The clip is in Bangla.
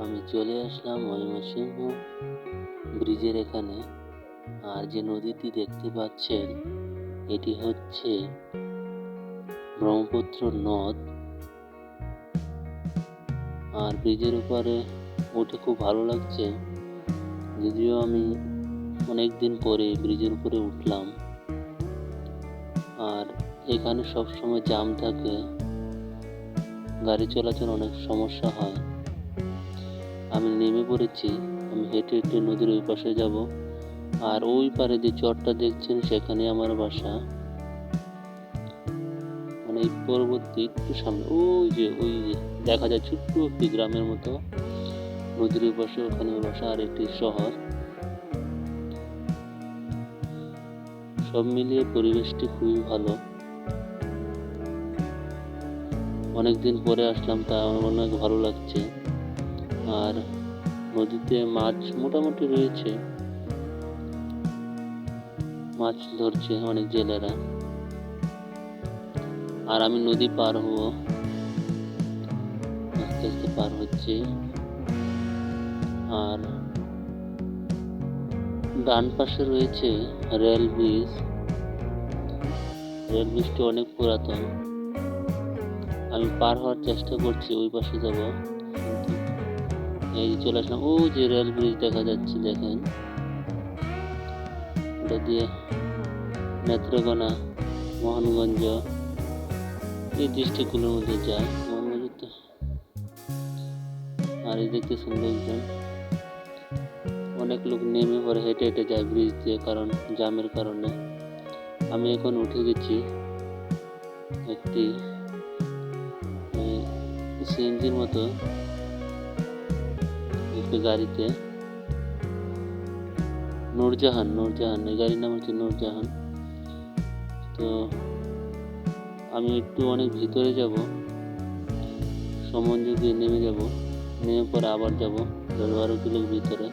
আমি চলে আসলাম ময়মনসিংহ ব্রিজের এখানে। আর যে নদীটি দেখতে পাচ্ছেন, এটি হচ্ছে ব্রহ্মপুত্র নদ। আর ব্রিজের উপরে উঠে খুব ভালো লাগছে। যদিও আমি অনেক দিন পরে ব্রিজের উপরে উঠলাম। আর এখানে সবসময় জাম থাকে। গাড়ি চলাচল অনেক সমস্যা হয়। আমি নেমে পড়েছি। আমি হেঁটে হেঁটে নদীর ওই পাশে যাব। আর ওই পারে যে চরটা দেখছেন, সেখানে আমার বাসা। মানে এই পরবর্তী একটু সামনে, ওই যে ওই যে, দেখা যায় ছোট্ট একটি গ্রামের মতো। নদীর ওই পাশে ওখানে বাসা আর একটি শহর। সব মিলিয়ে পরিবেশটি খুবই ভালো। অনেকদিন পরে আসলাম, তা আমার অনেক ভালো লাগছে। আর নদীতে মাছ মোটামুটি রয়েছে। মাছ ধরছে অনেক জেলেরা। আর আমি নদী পার হব। আস্তে আস্তে পার হচ্ছে। আর ডান পাশে রয়েছে রেল ব্রিজ। রেল ব্রিজটি অনেক পুরাতন। আমি পার হওয়ার চেষ্টা করছি, ওই পাশে যাব। এই চলে আসলাম। ও যে রেল ব্রিজ দেখা যাচ্ছে, দেখেন। ওটা দিয়ে নেত্রকোনা, মোহনগঞ্জ, এই ডিস্ট্রিক্টগুলোর মধ্যে যায়। মোহনগঞ্জ তো আর এই দেখতেছেন লোকজন অনেক লোক নেমে পরে হেঁটে হেঁটে যায় ব্রিজ দিয়ে কারণ জামের কারণে। আমি এখন উঠে গেছি একটি সিএনজির মতো। গাড়িতে নূরজাহান নূরজাহান, এই গাড়ির নাম হচ্ছে নূরজাহান। তো আমি একটু অনেক ভিতরে যাব। সমঞ্জু দিয়ে নেমে যাব। নেমে পরে আবার যাব বারো কিলো ভিতরে।